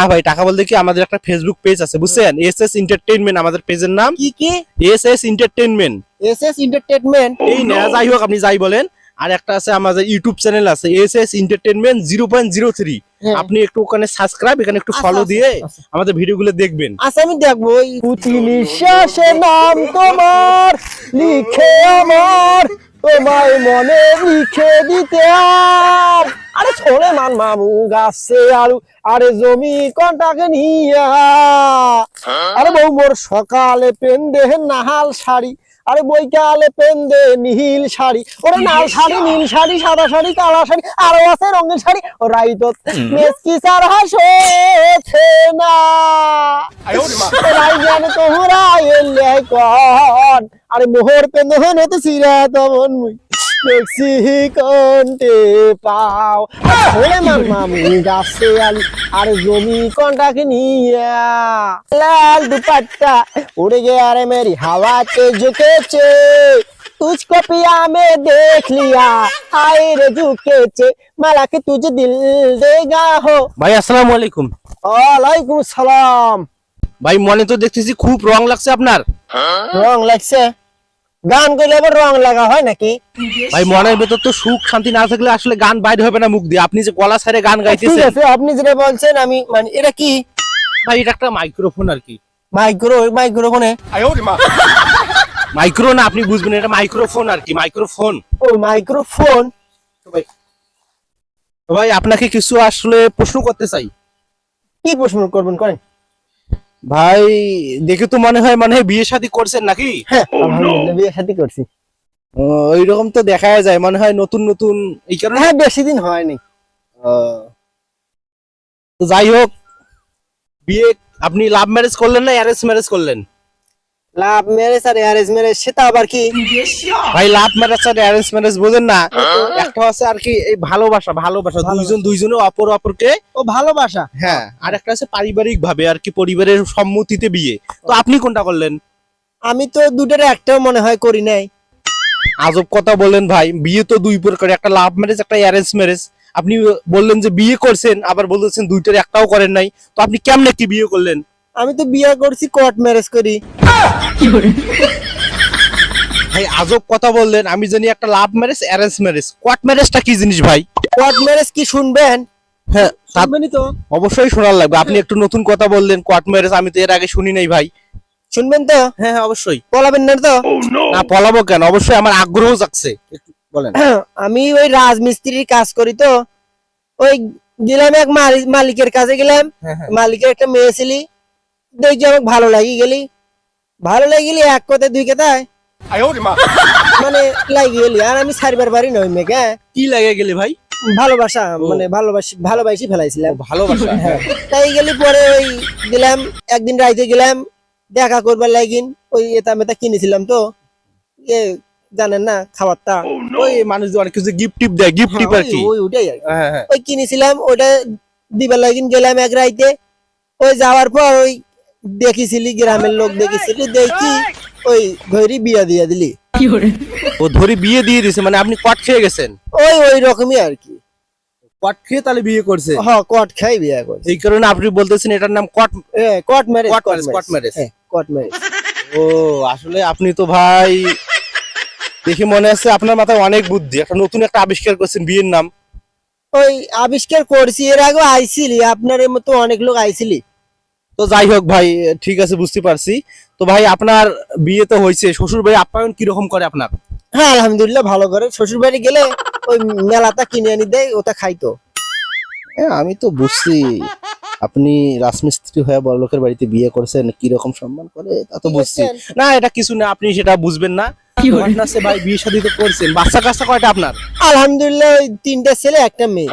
হ্যাঁ ভাই টাকা বলতে কি আমাদের একটা ফেসবুক পেজ আছে বুঝছেন? এস এস এন্টারটেইনমেন্ট আমাদের পেজের নাম? কি কি? S S entertainment S S entertainment এই না যাই হোক আপনি যাই বলেন। আর একটা আছে আমাদের ইউটিউব চ্যানেল আছে S S entertainment zero point zero three আপনি একটু ওখানে সাবস্ক্রাইব এখানে একটু আচ্ছা, ফলো আচ্ছা, দিয়ে আচ্ছা। আমাদের ভিডিওগুলো দেখবেন। আচ্ছা আমি দেখব ওই প্রতি নিঃশ্বাসে নাম তোমার লিখে আমার। তোমায় মনে লিখে দিতে আর। আরে ছোড়ে মান মামু গাছে আলু আরে জমি কন্টাকে নিয়া আরে বউ মোর সকালে পেন দেহে নাহাল শাড়ি আরে বৈকালে পেন দে নীল শাড়ি ওরে লাল শাড়ি নীল শাড়ি সাদা শাড়ি কালা শাড়ি আরও আছে রঙের শাড়ি ও রাইত মেসকি সার হাসেছে না রাই জানে তোমরা এলে কন আরে মোহর পেন তো সিরা তমন মুই। মেক্সিকনতে পাও। আচ্ছা, হলে মামি গাছে আলু আর জমি কন্টাক নিয়া লাল দুপাট্টা উড়ে গিয়ে আরে মেরি হাওয়াতে ঝুঁকেছে। तुझको पिया में देख लिया आए रे झुके चे माला के तुझे दिल ভাই আসসালামু আলাইকুম। ওয়ালাইকুম সালাম। ভাই মনে তো দেখতেছি খুব রং লাগছে আপনার। রং লাগছে? গান করলে আবার রং লাগা হয় নাকি? ভাই মনের ভেতর তো সুখ শান্তি না থাকলে আসলে গান বাইরে হবে না মুখ দিয়ে। আপনি যে গলা সারে গান ঠিক গাইতেছেন। আছে আপনি যেটা বলছেন আমি মানে এটা কি? ভাই এটা একটা মাইক্রোফোন আর কি। মাইক্রো মাইক্রোফোনে? মাইক্রো না আপনি বুঝবেন এটা মাইক্রোফোন আর কি মাইক্রোফোন। ও মাইক্রোফোন? তো ভাই আপনাকে কিছু আসলে প্রশ্ন করতে চাই। কি প্রশ্ন করবেন করেন? ভাই দেখে তো মনে হয় মানে বিয়ে শাদী করছেন নাকি? হ্যাঁ বিয়ে শাদী করছি। ওই রকম তো দেখা যায় মনে হয় নতুন নতুন এই কারণে? হ্যাঁ বেশি দিন হয়নি। তো যাই হোক বিয়ে আপনি লাভ ম্যারেজ করলেন না অ্যারেঞ্জ ম্যারেজ করলেন? লাভ ম্যারেজ আর অ্যারেঞ্জ ম্যারেজ সেটা আবার কি? ভাই লাভ ম্যারেজ আর অ্যারেঞ্জ ম্যারেজ বোঝেন না। একটা আছে আর কি এই ভালোবাসা ভালোবাসা। দুইজন দুইজনে অপর অপরকে ও ভালোবাসা? হ্যাঁ। আর একটা আছে পারিবারিক ভাবে আর কি পরিবারের সম্মতিতে বিয়ে। তো আপনি কোনটা করলেন? আমি তো দুটোর একটাও মনে হয় করি নাই। আজব কথা বলেন ভাই বিয়ে তো দুই প্রকার একটা লাভ ম্যারেজ একটা অ্যারেঞ্জ ম্যারেজ। আপনি বললেন যে বিয়ে করছেন আবার বলতেছেন দুইটার একটাও করেন নাই। তো আপনি কেমনে কি বিয়ে করলেন? আমি তো বিয়ে করছি কোর্ট ম্যারেজ করি। ভাই আজব কথা বললেন। আমি জানি একটা love marriage arrange marriage court ম্যারেজটা কি জিনিস ভাই? কোর্ট ম্যারেজ কি শুনবেন? হ্যাঁ শুনবেনই তো। অবশ্যই শোনার লাগবে। আপনি একটু নতুন কথা বললেন কোয়ার্ট ম্যারেজ আমি তো এর আগে শুনি নাই ভাই। শুনবেন তো? হ্যাঁ হ্যাঁ অবশ্যই। বলাবেন না তো? না পলাবো কেন? অবশ্যই আমার আগ্রহ জাগছে। একটু বলেন। আমি ওই রাজমিস্ত্রির কাজ করি তো। ওই গেলাম এক মালি- মালিকের কাছে গেলাম। হ্যাঁ, হ্যাঁ। মালিকের একটা মেয়ে ছিলি। দেখি আমাকে ভালো লাগি গেলি। ভালো লাগি গেলি এক কথায় দুই কথায়? মানে লাগি গেলি আর আমি সারিবার বাড়ি নই হ্যাঁ। কি লাগে গেলি ভাই? ভালোবাসা মানে ভালোবাসি ভালোবাসি ফেলাইছিলাম। ভালোবাসা। হ্যাঁ। তাই গেলি পরে ওই গেলাম একদিন রাইতে গেলাম দেখা করবার লাগিন ওই এটা মেতা কিনেছিলাম তো। এ জানেন না খাবারটা। ওই মানুষ অনেক কিছু গিফট টিপ দেয় গিফট টিপ আর কি। ওই- ওই ওটাই হ্যাঁ হ্যাঁ। ওই কিনেছিলাম ওটা দিবার লাগিন গেলাম এক রাইতে। ওই যাওয়ার পর ওই দেখিছিলি গ্রামের লোক দেখিছিলি দেখি ওই ধরি বিয়া দিয়া দিলি। ও ধরে বিয়ে দিয়ে দিছে মানে আপনি কট খেয়ে গেছেন? ওই ওই রকমই আর কি। কট খেয়ে তাহলে বিয়ে করছে? হ কট খাই বিয়া করছে। এই কারণে আপনি বলতেছেন এটার নাম court court marriage marriage, court marriage। Court marriage ও আসলে আপনি তো ভাই দেখে মনে হচ্ছে আপনার মাথায় অনেক বুদ্ধি। একটা নতুন একটা আবিষ্কার করছেন বিয়ের নাম। ওই আবিষ্কার করছি এর আগে আইছিলি আপনার এর মতো অনেক লোক আইছিলি। তো যাই হোক ভাই ঠিক আছে বুঝতে পারছি। তো ভাই আপনার বিয়ে তো হয়েছে। শ্বশুর ভাই আপ্যায়ন কীরকম করে আপনার? হ্যাঁ আলহামদুলিল্লাহ ভালো করে। শ্বশুর বাড়ি গেলে ওই মেলাটা কিনে আনি দেয় ওটা খাইতো হ্যাঁ আমি তো বুঝছি। আপনি রাজমিস্ত্রি হয়ে বড় লোকের বাড়িতে বিয়ে করছেন কি রকম সম্মান করে তা তো বুঝছি। না এটা কিছু না আপনি সেটা বুঝবেন না। ভাই বিয়ে শাদী তো করছেন। বাচ্চা কাচ্চা কয়টা আপনার? আলহামদুলিল্লাহ ওই তিনটা ছেলে একটা মেয়ে।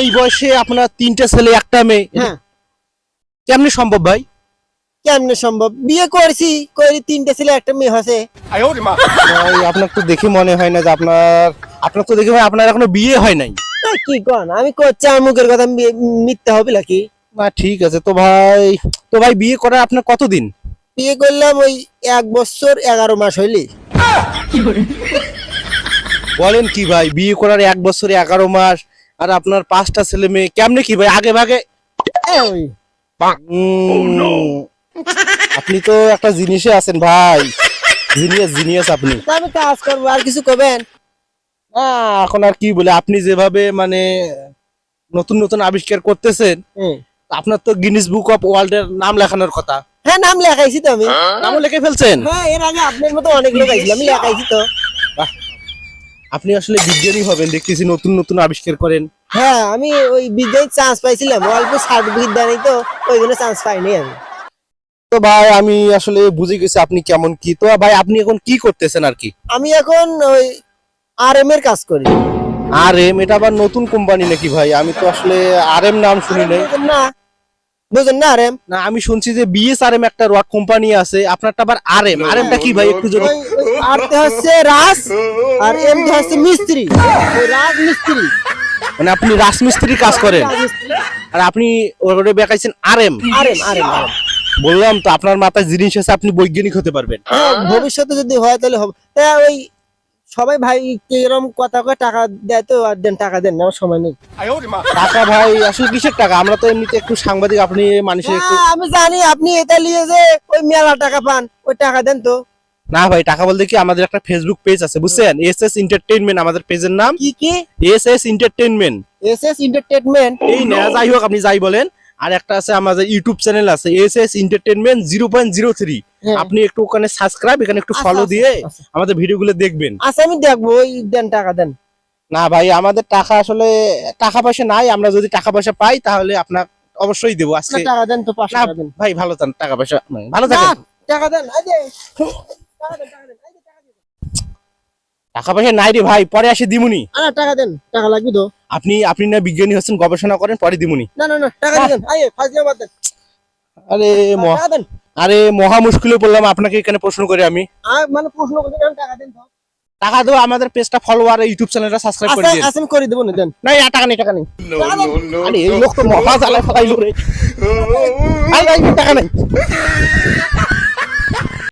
এই বয়সে আপনার তিনটা ছেলে একটা মেয়ে। হ্যাঁ। কেমনি সম্ভব ভাই? কেমনে সম্ভব? বিয়ে করছি করি তিনটা ছেলে একটা মেয়ে হসে ভাই আপনার তো দেখে মনে হয় না যে আপনার আপনার তো দেখে ভাই আপনার এখনও বিয়ে হয় নাই। কি কন? আমি করছি আমার মুখের কথা মি- মিথ্যা হবে নাকি? না ঠিক আছে তো ভাই তো ভাই বিয়ে করার আপনার কতদিন? বিয়ে করলাম ওই এক বছর এগারো মাস হইলি। বলেন কি ভাই বিয়ে করার এক বছরে এগারো মাস আর আপনার পাঁচটা ছেলে মেয়ে কেমনে কি ভাই আগে ভাগে? এ ওই উম, আপনি তো একটা জিনিসে আছেন ভাই। জিনিয়াস জিনিয়াস আপনি। আমি কাজ করব আর কিছু করবেন? না এখন আর কি বলে আপনি যেভাবে মানে নতুন নতুন আবিষ্কার করতেছেন আপনার তো গিনিস বুক অফ ওয়ার্ল্ড এর নাম লেখানোর কথা। হ্যাঁ নাম লেখাইছি তো আমি। নামও লিখে ফেলছেন? হ্যাঁ এর আগে আপনার মতো অনেক লোক আইছিল আমি লেখাইছি তো। আপনি আসলে বিজ্ঞানী হবেন দেখতেছি নতুন নতুন আবিষ্কার করেন। হ্যাঁ আমি ওই বিজ্ঞানী চান্স পাইছিলাম অল্প সার্টিফিকেট দেয় তো ওই জন্য চান্স পাইনি আমি। তো ভাই আমি আসলে বুঝে গেছি আপনি কেমন কি। তো ভাই আপনি এখন কি করতেছেন আর কি? আমি এখন ওই আর এম এর কাজ করি। আর এম এটা আবার নতুন কোম্পানি নাকি ভাই? আমি তো আসলে আর এম নাম শুনি নাই। না বুঝেন না আর এম না আমি শুনছি যে বিএস আর এম একটা রক কোম্পানি আছে আপনারটা আবার আর এম আর এমটা কি ভাই একটু যদি আর হচ্ছে রাস আর এম হচ্ছে মিস্ত্রি। রাজ মিস্ত্রি। মানে আপনি রাজমিস্ত্রির কাজ করেন। আর আপনি ওরে বেকাইছেন R M R M R M বললাম তো আপনার মাথায় জিনিস আছে আপনি বৈজ্ঞানিক হতে পারবেন। হ্যাঁ, ভবিষ্যতে যদি হয় তাহলে হবে। ওই সবাই ভাই কিরম কথা কয় টাকা দেয় তো আর দেন টাকা দেন আমার সময় নেই। টাকা ভাই আসলে কিসের টাকা? আমরা তো এমনিতে একটু সাংবাদিক আপনি মানুষের আমি জানি আপনি এটা নিয়ে যে ওই মেলা টাকা পান ওই টাকা দেন তো। না ভাই টাকা বলতে কি আমাদের একটা ফেসবুক পেজ আছে বুঝছেন? এস এস এন্টারটেইনমেন্ট আমাদের পেজের নাম। কি কি? S S entertainment S S entertainment এই না যাই হোক আপনি যাই বলেন। আর একটা আছে আমাদের ইউটিউব চ্যানেল আছে S S entertainment zero point zero three. আপনি একটু ওখানে সাবস্ক্রাইব এখানে একটু আচ্ছা, ফলো আচ্ছা, দিয়ে আচ্ছা। আমাদের ভিডিওগুলো দেখবেন। আচ্ছা আমি দেখব ওই দেন টাকা দেন। না ভাই আমাদের টাকা আসলে টাকা পয়সা নাই আমরা যদি টাকা পয়সা পাই তাহলে আপনার অবশ্যই দেবো আজকে। টাকা দেন তো পাঁচশো দেন। ভাই ভালো টাকা পয়সা ভালো থাকেন। টাকা দেন টাকা পয়সা নাই রে ভাই পরে আসে দিমুনি আরে টাকা দেন টাকা লাগবে তো আপনি আপনি না বিজ্ঞানী হচ্ছেন গবেষণা করেন পরে দিমুনি না না না টাকা দেন আইয়ে ফাজিয়ে বাদ দেন আরে টাকা দেন আরে মহা মুশকিলে পড়লাম আপনাকে এখানে প্রশ্ন করে আমি মানে প্রশ্ন করছেন টাকা দেন তো টাকা দেবো আমাদের পেজটা ফলো আর ইউটিউব চ্যানেলটা সাবস্ক্রাইব করে আচ্ছা দিন আচ্ছা আমি করে দেবো না দেন না টাকা নেই টাকা নেই আরে এই লোক তো মহা জ্বালায় ফেলাইলো রে আরে ভাই, টাকা নেই